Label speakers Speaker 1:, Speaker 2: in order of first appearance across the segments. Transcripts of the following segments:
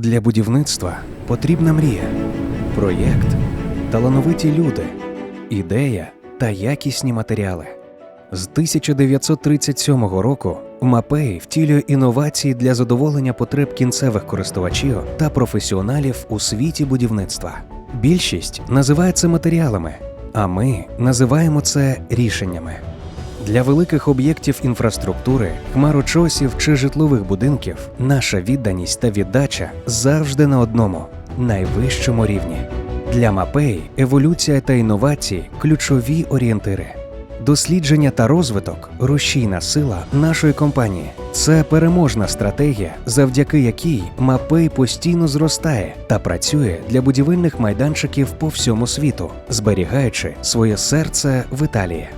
Speaker 1: Для будівництва потрібна мрія, проєкт, талановиті люди, ідея та якісні матеріали. З 1937 року Мапей втілює інновації для задоволення потреб кінцевих користувачів та професіоналів у світі будівництва. Більшість називає це матеріалами, а ми називаємо це рішеннями. Для великих об'єктів інфраструктури, хмарочосів чи житлових будинків наша відданість та віддача завжди на одному найвищому рівні. Для Мапей еволюція та інновації ключові орієнтири. Дослідження та розвиток рушійна сила нашої компанії. Це переможна стратегія, завдяки якій Мапей постійно зростає та працює для будівельних майданчиків по всьому світу, зберігаючи своє серце в Італії.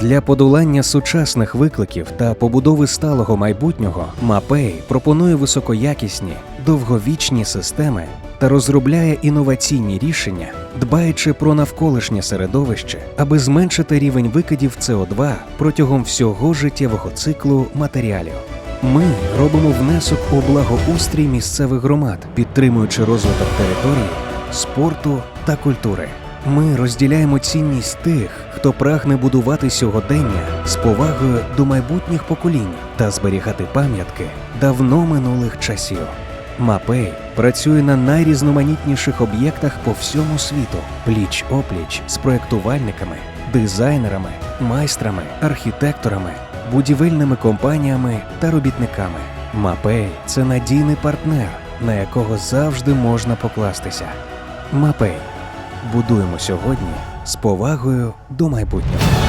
Speaker 1: Для подолання сучасних викликів та побудови сталого майбутнього Мапей пропонує високоякісні, довговічні системи та розробляє інноваційні рішення, дбаючи про навколишнє середовище, аби зменшити рівень викидів СО2 протягом всього життєвого циклу матеріалів. Ми робимо внесок у благоустрій місцевих громад, підтримуючи розвиток території, спорту та культури. Ми розділяємо цінність тих, хто прагне будувати сьогодення з повагою до майбутніх поколінь та зберігати пам'ятки давно минулих часів. Мапей працює на найрізноманітніших об'єктах по всьому світу, пліч опліч з проєктувальниками, дизайнерами, майстрами, архітекторами, будівельними компаніями та робітниками. Мапей це надійний партнер, на якого завжди можна покластися. Мапей будуємо сьогодні з повагою до майбутнього.